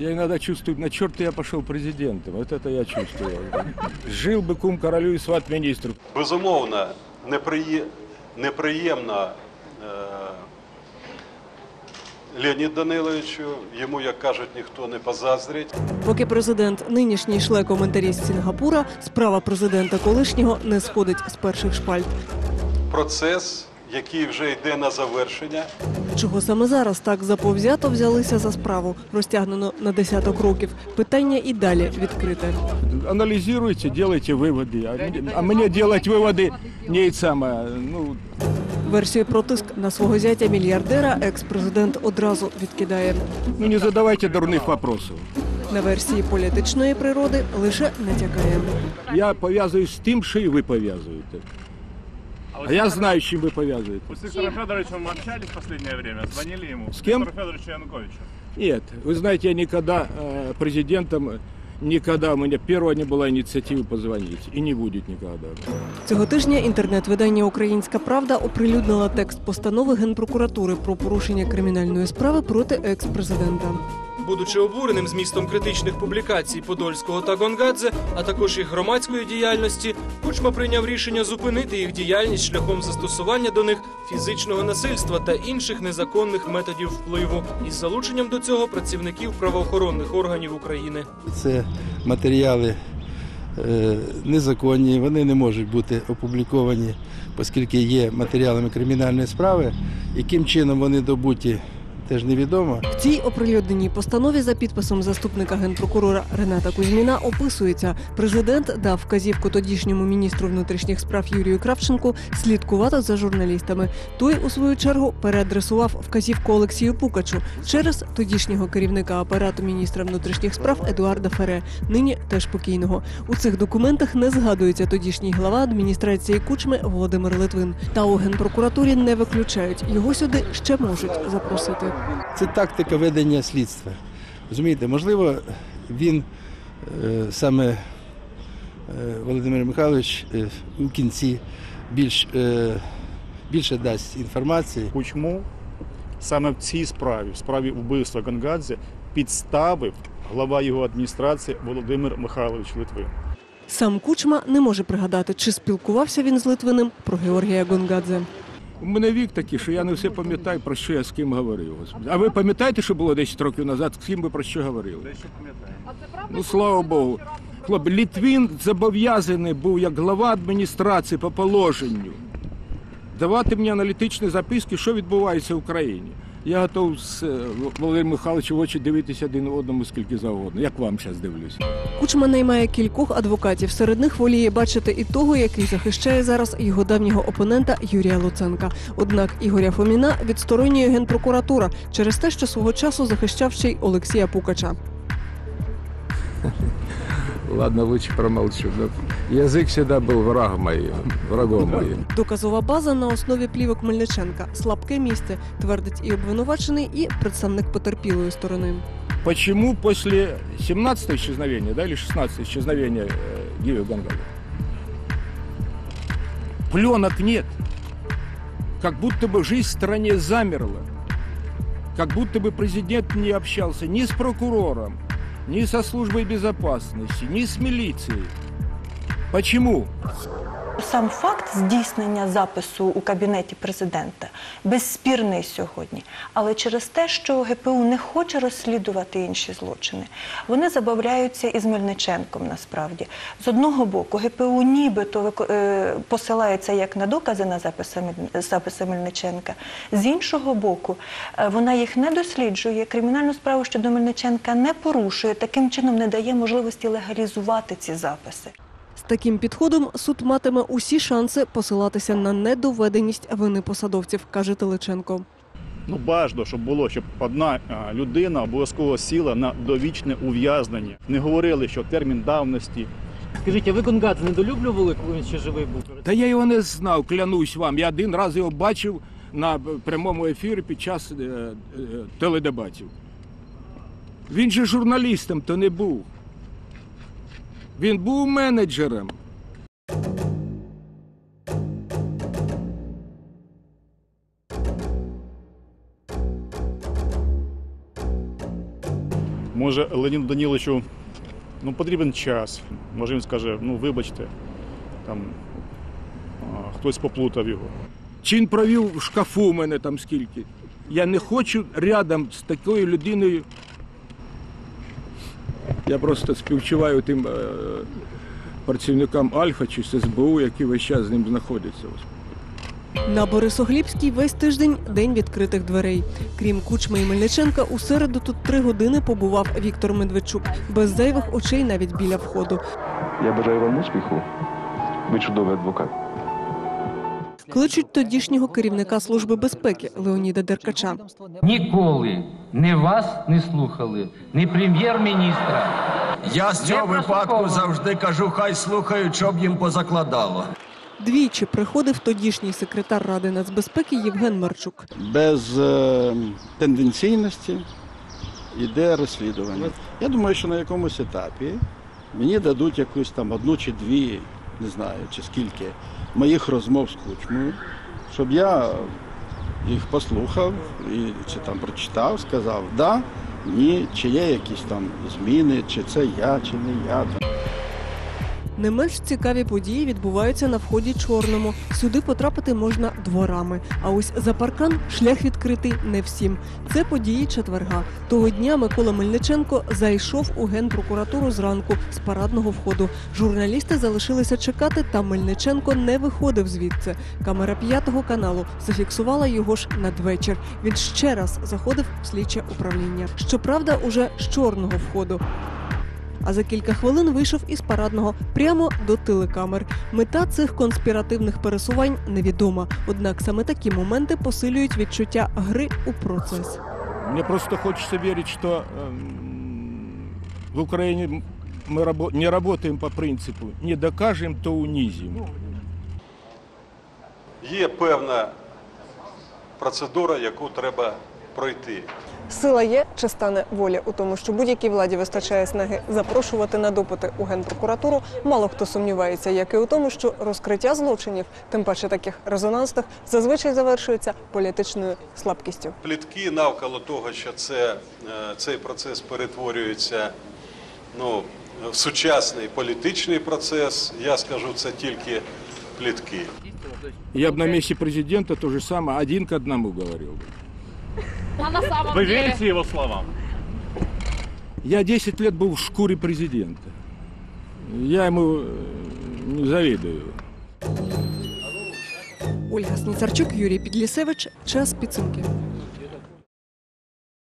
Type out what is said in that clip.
Я иногда чувствую, на черт я пошел президентом. Вот это я чувствую. Жил бы кум королю и сват министру. Безумовно, неприє... неприємно е... Леонід Даниловичу, йому, як кажуть, ніхто не позаздрить. Поки президент нинішній шле коментарі з Сінгапура, справа президента колишнього не сходить з перших шпальт. Процес, який вже йде на завершення, Чого саме зараз так заповзято взялися за справу, розтягнено на десяток років. Питання і далі відкрите. Анализируйте, делайте выводы. А, мне- а мне делать выводы не это самое. Ну, Версію про тиск на свого зятя мільярдера екс-президент одразу відкидає. ну не задавайте дурных вопросов. На версії політичної природи лише натякає. Я пов'язуюсь з тим, що і ви пов'язуєте. А я знаю, з чим ви пов'язуєте. С Виктором Федоровичем мы общались в последнее время, звонили ему. С кем? Виктору Федоровичу Януковичу. Нет, вы знаете, я никогда э, президентом, никогда у меня первого не была инициативы позвонить. И не будет никогда. Цього тижня інтернет-видання Українська Правда оприлюднила текст постанови генпрокуратури про порушення кримінальної справи проти екс-президента. Будучи обуреним змістом критичних публікацій Подольського та Гонгадзе, а також їх громадської діяльності, Кучма прийняв рішення зупинити їх діяльність шляхом застосування до них фізичного насильства та інших незаконних методів впливу із залученням до цього працівників правоохоронних органів України. Це матеріали е, незаконні, вони не можуть бути опубліковані, оскільки є матеріалами кримінальної справи. Яким чином вони добуті, теж невідомо. В цій оприлюдненій постанові за підписом заступника генпрокурора Рената Кузьміна описується, президент дав вказівку тодішньому міністру внутрішніх справ Юрію Кравченку слідкувати за журналістами. Той, у свою чергу, переадресував вказівку Олексію Пукачу через тодішнього керівника апарату міністра внутрішніх справ Едуарда Фере, нині теж покійного. У цих документах не згадується тодішній глава адміністрації Кучми Володимир Литвин. Та у генпрокуратурі не виключають його сюди ще можуть запросити. Це тактика ведення слідства. Розумієте, можливо, він е, саме е, Володимир Михайлович е, у кінці більш, більше дасть інформації. Кучму саме в цій справі, в справі вбивства Гонгадзе, підставив глава його адміністрації Володимир Михайлович Литвин. Сам Кучма не може пригадати, чи спілкувався він з Литвиним про Георгія Гонгадзе. У мене вік такий, що я не все пам'ятаю, про що я з ким говорив. А ви пам'ятаєте, що було 10 років назад, з ким ви про що говорили? Ну, слава Богу. Хлоп, Літвін зобов'язаний був як глава адміністрації по положенню давати мені аналітичні записки, що відбувається в Україні. Я готов з е, Володимиром Михайловичем очі дивитися один одному скільки завгодно. Як вам зараз дивлюсь. Кучма наймає кількох адвокатів. Серед них воліє бачити і того, який захищає зараз його давнього опонента Юрія Луценка. Однак Ігоря Фоміна відсторонює генпрокуратура через те, що свого часу захищав ще й Олексія Пукача. Ладно, лучше промолчу. Язик завжди був врагом моїм, врагом моїм. Доказова база на основі плівок Мельниченка. Слабке місце, твердить і обвинувачений, і представник потерпілої сторони. Почему после 17 исчезновения, да, или 16 исчезновения э, Гиви Гангада, пленок нет? Как будто бы жизнь в стране замерла. Как будто бы президент не общался ни с прокурором, ни со службой безопасности, ни с милицией. Почему? Сам факт здійснення запису у кабінеті президента безспірний сьогодні, але через те, що ГПУ не хоче розслідувати інші злочини, вони забавляються із Мельниченком. Насправді, з одного боку, ГПУ нібито е, посилається як на докази на записи, Мельниченка. З іншого боку, е, вона їх не досліджує. Кримінальну справу щодо Мельниченка не порушує, таким чином не дає можливості легалізувати ці записи. Таким підходом суд матиме усі шанси посилатися на недоведеність вини посадовців, каже Теличенко. Ну, бажано, щоб було, щоб одна людина обов'язково сіла на довічне ув'язнення. Не говорили, що термін давності. Скажіть, а ви Гонгадзе недолюблювали, коли він ще живий був? Та я його не знав, клянусь вам. Я один раз його бачив на прямому ефірі під час е, е, теледебатів. Він же журналістом то не був. Він був менеджером. Може, Леоніду Даніловичу ну, потрібен час. Може він скаже, ну вибачте, там а, хтось поплутав його. Чи він провів в шкафу у мене там скільки. Я не хочу рядом з такою людиною. Я просто співчуваю тим е, працівникам Альфа чи СБУ, які весь час з ним знаходяться. На Борисоглібській весь тиждень день відкритих дверей. Крім Кучми і Мельниченка, у середу тут три години побував Віктор Медведчук без зайвих очей навіть біля входу. Я бажаю вам успіху. Ви чудовий адвокат. Кличуть тодішнього керівника служби безпеки Леоніда Деркача. Ніколи не вас не слухали, ні прем'єр-міністра. Я з цього випадку завжди кажу, хай слухають, щоб їм позакладало. Двічі приходив тодішній секретар Ради нацбезпеки Євген Марчук. Без е, тенденційності йде розслідування. Я думаю, що на якомусь етапі мені дадуть якусь там одну чи дві, не знаю, чи скільки моїх розмов з кучмою, щоб я їх послухав і чи там прочитав, сказав да, ні, чи є якісь там зміни, чи це я, чи не я. Не менш цікаві події відбуваються на вході чорному. Сюди потрапити можна дворами. А ось за паркан шлях відкритий не всім. Це події четверга. Того дня Микола Мельниченко зайшов у генпрокуратуру зранку з парадного входу. Журналісти залишилися чекати, та Мельниченко не виходив звідси. Камера п'ятого каналу зафіксувала його ж надвечір. Він ще раз заходив в слідче управління. Щоправда, уже з чорного входу. А за кілька хвилин вийшов із парадного прямо до телекамер. Мета цих конспіративних пересувань невідома. Однак саме такі моменти посилюють відчуття гри у процес. Мне просто хочется верить, что эм, в Украине мы рабо- не работаем по принципу «не докажем, то унизим». Є певна процедура, яку треба пройти. Сила є чи стане воля у тому, що будь-якій владі вистачає снаги запрошувати на допити у генпрокуратуру. Мало хто сумнівається, як і у тому, що розкриття злочинів, тим паче таких резонансних, зазвичай завершується політичною слабкістю. Плітки навколо того, що це, е, цей процес перетворюється ну, в сучасний політичний процес, я скажу, це тільки плітки. Я бы на месте президента то же самое один к одному говорил бы. Вы верите его словам? Я 10 лет был в шкуре президента. Я ему э, не завидую. Ольга Сніцарчук, Юрій Підлісевич. Час підсумки.